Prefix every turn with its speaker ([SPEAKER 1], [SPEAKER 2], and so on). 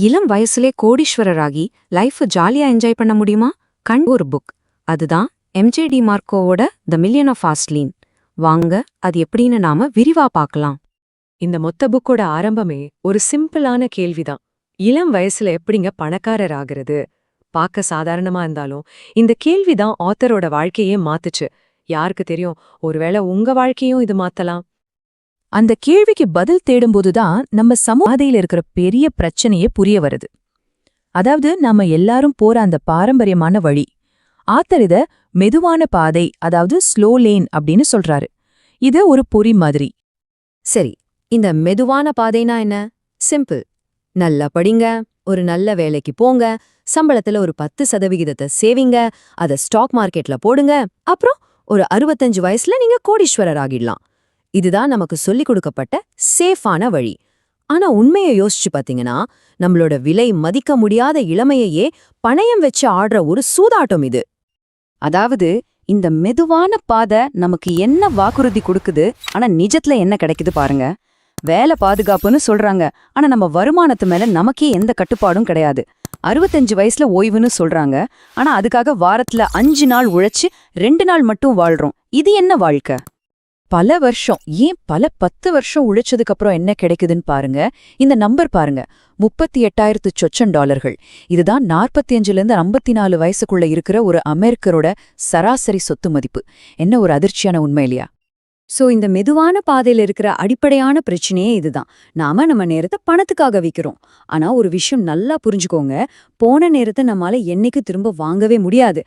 [SPEAKER 1] இளம் வயசுலே கோடீஸ்வரராகி லைஃப் ஜாலியா என்ஜாய் பண்ண முடியுமா? கண் ஒரு புக் அதுதான் எம்ஜேடி மார்க்கோவோட த மில்லியன் ஆஃப் ஆஸ்ட்லீன் வாங்க அது எப்படின்னு நாம விரிவா பார்க்கலாம்.
[SPEAKER 2] இந்த மொத்த புக்கோட ஆரம்பமே ஒரு சிம்பிளான கேள்விதான். இளம் வயசுல எப்படிங்க பணக்காரர் ஆகிறது? பார்க்க சாதாரணமா இருந்தாலும் இந்த கேள்விதான் ஆத்தரோட வாழ்க்கையே மாத்துச்சு. யாருக்கு தெரியும்? ஒருவேளை உங்க வாழ்க்கையும் இது மாத்தலாம்.
[SPEAKER 3] அந்த கேள்விக்கு பதில் தேடும்போதுதான் நம்ம சமூகதையில் இருக்கிற பெரிய பிரச்சனையே புரிய வருது. அதாவது நாம எல்லாரும் போற அந்த பாரம்பரியமான வழி ஆத்தர் இத மெதுவான பாதை அதாவது ஸ்லோ லேன் அப்படின்னு சொல்றாரு. இது ஒரு பொறி மாதிரி.
[SPEAKER 4] சரி இந்த மெதுவான பாதைனா என்ன? சிம்பிள் நல்லா படிங்க ஒரு நல்ல வேலைக்கு போங்க சம்பளத்துல ஒரு பத்து சதவிகிதத்தை சேவிங்க அத ஸ்டாக் மார்க்கெட்ல போடுங்க அப்புறம் ஒரு அறுபத்தஞ்சு வயசுல நீங்க கோடீஸ்வரர் ஆகிடலாம். இதுதான் நமக்கு சொல்லிக் கொடுக்கப்பட்ட சேஃபான வழி. ஆனா உண்மையை யோசிச்சு பாத்தீங்கன்னா நம்மளோட விலை மதிக்க முடியாத இளமையையே பணயம் வச்சு ஆடுற ஒரு சூதாட்டம் இது.
[SPEAKER 5] அதாவது இந்த மெதுவான பாதை நமக்கு என்ன வாக்குறுதி கொடுக்குது ஆனா நிஜத்துல என்ன கிடைக்குது பாருங்க. வேலை பாதுகாப்புன்னு சொல்றாங்க ஆனா நம்ம வருமானத்து மேல நமக்கே எந்த கட்டுப்பாடும் கிடையாது. அறுபத்தஞ்சு வயசுல ஓய்வுன்னு சொல்றாங்க ஆனா அதுக்காக வாரத்துல அஞ்சு நாள் உழைச்சு ரெண்டு நாள் மட்டும் வாழ்றோம். இது என்ன வாழ்க்கை?
[SPEAKER 3] பல வருஷம் ஏன் பல பத்து வருஷம் உழைச்சதுக்கு அப்புறம் என்ன கிடைக்குதுன்னு பாருங்க. இந்த நம்பர் பாருங்க. முப்பத்தி எட்டாயிரத்து சொச்சன் டாலர்கள். இதுதான் நாற்பத்தி அஞ்சுல இருந்து ஐம்பத்தி நாலு வயசுக்குள்ள இருக்கிற ஒரு அமெரிக்கரோட சராசரி சொத்து மதிப்பு. என்ன ஒரு அதிர்ச்சியான உண்மை இல்லையா?
[SPEAKER 4] சோ இந்த மெதுவான பாதையில இருக்கிற அடிப்படையான பிரச்சனையே இதுதான். நாம நம்ம நேரத்தை பணத்துக்காக விக்கிறோம். ஆனா ஒரு விஷயம் நல்லா புரிஞ்சுக்கோங்க. போன நேரத்தை நம்மால என்னைக்கு திரும்ப வாங்கவே முடியாது.